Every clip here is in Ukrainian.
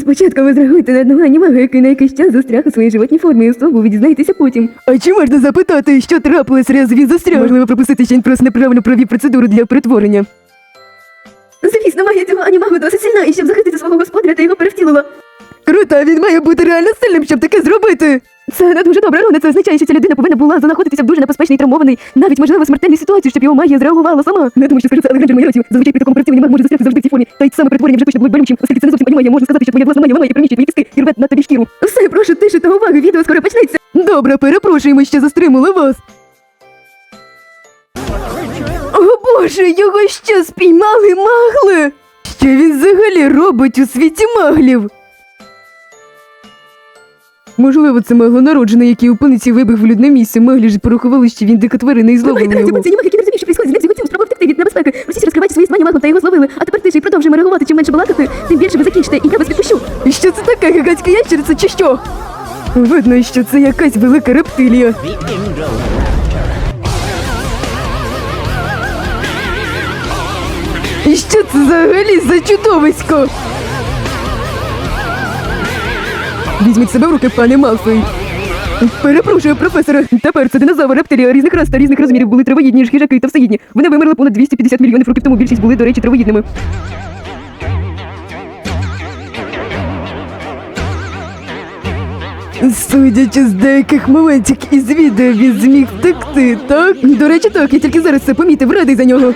Спочатку ви зреагуєте на одного анімага, який на якийсь час застряг у своїй животній формі і особу ви дізнаєтеся потім. А чи можна запитати, що трапилось, раз він застряг? Можливо, пропустити, що він просто неправильно провів процедуру для перетворення. Звісно, магія цього анімагу досить сильна, і щоб захистити свого господаря та його перевтілила. Круто, а він має бути реально сильним, щоб таке зробити. Це не дуже добре, але це означає, що ця людина повинна була знаходитися в дуже небезпечній травмованій, навіть можливо смертельній ситуації, щоб його магія зреагувала сама. Не думаю, що скажу але гранджер майорців. Зазвичай при такому перевтіленні маг може застрягти завжди в цій формі. Та й саме перетворення вже точно буде болючим, оскільки це не зовсім анімагія, можна сказати, що твоя власна магія ламає і приміщує твої кістки і рве на тобі шкіру. Все, прошу тиші та уваги, відео скоро почнеться. Добре, перепрошуємо, що застримали вас. О боже, його що спіймали магли? Що він взагалі робить у світі маглів? Можливо, це маглонароджений, який у паниці вибіг в людне місце. Маглі ж порахували, що він дика тварина і зловили його. це анімаг, який не розуміє, що відбувається з ним, тілом спробував втекти від небезпеки. Російсь розкривайте свої знання магом та його зловили. А тепер тише і продовжуємо реагувати. Чим менше балакати, тим більше ви закінчите, і я вас відпущу. І що це таке гігантська ящериця чи що? Видно, що це якась велика рептилія. І що це взагалі за чудовисько? Візьміть себе в руки, пане Малфой. Перепрошую, професоре. Тепер це динозавр, рептилія різних рас та різних розмірів були травоїдні, ж хижаки та всеїдні. Вони вимерли понад 250 мільйонів років тому. Більшість були, до речі, травоїдними. Судячи з деяких моментів із відео, він зміг втекти, так? До речі, так, я тільки зараз це помітив, радий за нього.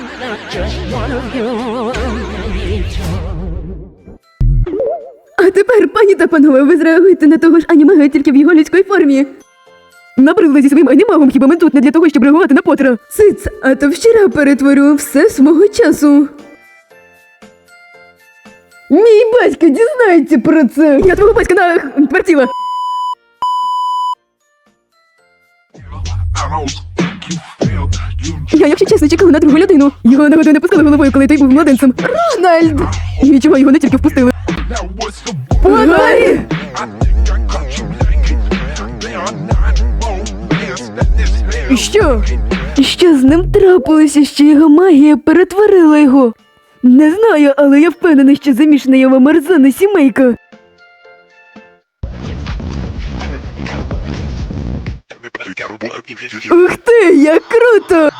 Тепер, пані та панове, ви зреагуєте на того ж анімага тільки в його людській формі. Набридли зі своїм анімагом, хіба ми тут не для того, щоб реагувати на Поттера? Сиц, а то вчора перетворю все свого часу. Мій батько дізнається про це. Я твого батька на квартила. Я, якщо чесно, чекала на другу людину. Його нагоду не пустили головою, коли той був младенцем. Рональд! Нічого його не тільки впустили. І Що? І Що з ним трапилося, що його магія перетворила його? Не знаю, але я впевнена, що замішана його мерзана сімейка. Ух ти, як круто!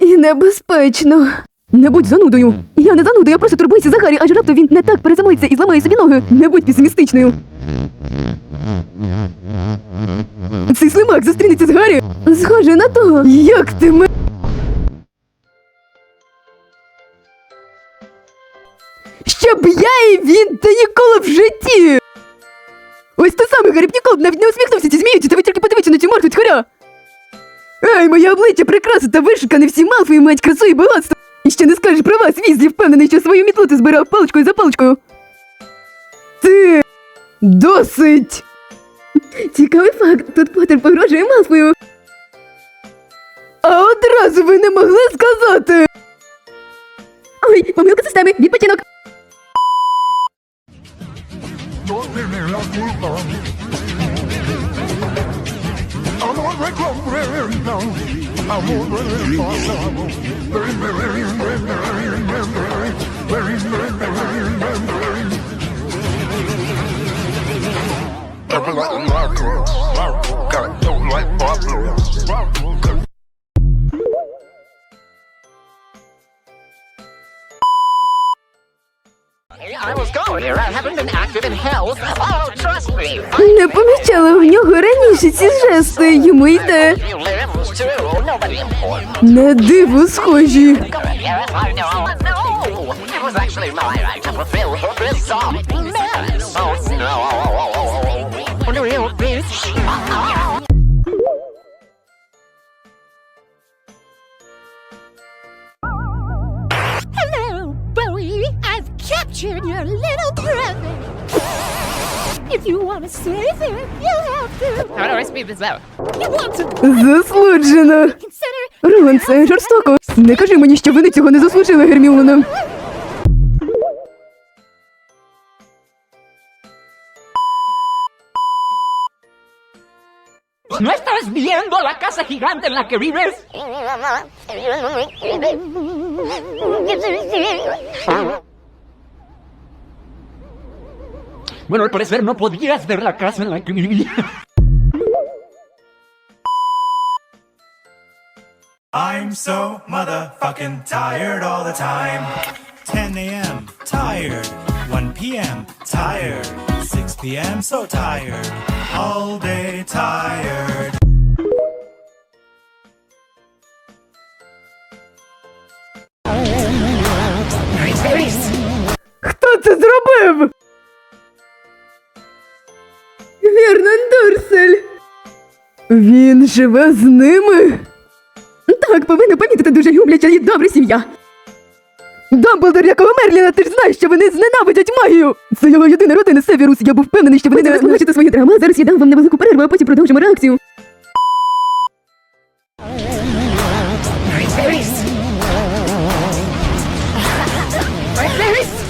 І небезпечно. Не будь занудою. Я не зануда, я просто турбуюся за Гаррі, аж раптом він не так перезамується і зламає собі ноги. Не будь песимістичною. Цей слимак зустрінеться з Гаррі. Схоже на того. Як ти ме... Щоб я і він та ніколи в житті. Ось те саме Гаррі б ніколи б навіть не усміхнувся ці зміюці, та ви тільки подивіться на цю морду тхаря. Ей, моє обличчя прикраса та вишикане всі малфи мають красу і багатство. І ще не скажеш про вас, Візлі, впевнений, що свою мітлу ти збирав паличкою за паличкою. Ти досить. Цікавий факт, тут Поттер погрожує Малфою. А одразу ви не могли сказати. Ой, помилка системи, відпочинок. very lonely. I won't really pass on. Very, very, very, very, very, very, very, very, Jumping like a narco, got it dope like Pablo. Не помічала в нього раніше ці жести, йому йде. Important. На диво схожі. Captured your little brother. If you want to save him, you have to. How do I speed this up? You want to Заслужено. consider Рон, це жорстоко. Не кажи мені, що вони цього не заслужили, Герміона. ¿No estás viendo la casa gigante en la que vives? Bueno, al parecer no podías ver la casa en la que vivía. I'm so motherfucking tired all the time. 10 a.m. tired. 1 p.m. tired. 6 p.m. so tired. All day tired. Хто це зробив? Вірнан Дурсель. Він живе з ними? Так, повинна помітити дуже любляча і добра сім'я. Дамблдор, якого Мерліна, ти ж знаєш, що вони зненавидять магію! Це його єдина родина Севірус, я був впевнений, що вони не... побачите свої драма. Зараз я дам вам невелику перерву, а потім продовжимо реакцію. Hi,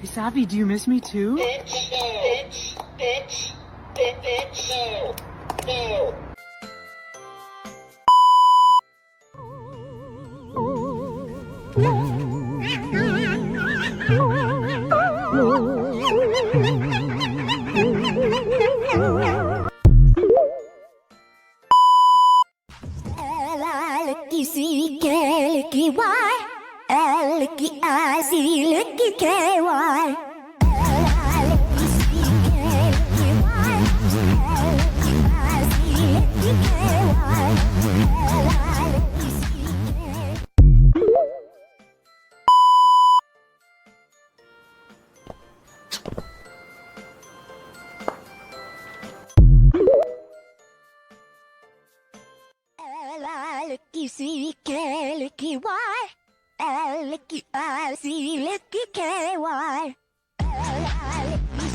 Hey, Sappy, do you miss me too? Bitch, bitch, bitch, bitch, bitch. No, no.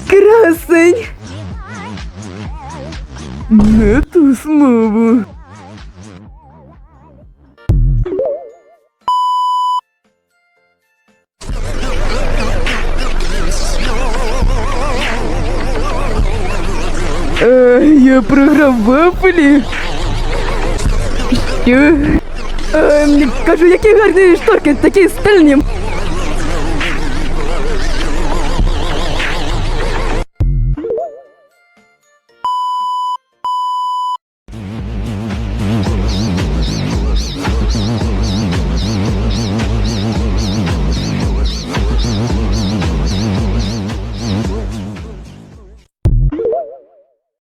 Красень! Не ту смову. Е, я програв в Апелі. Що? Е, кажу, які гарні шторки, такі стильні.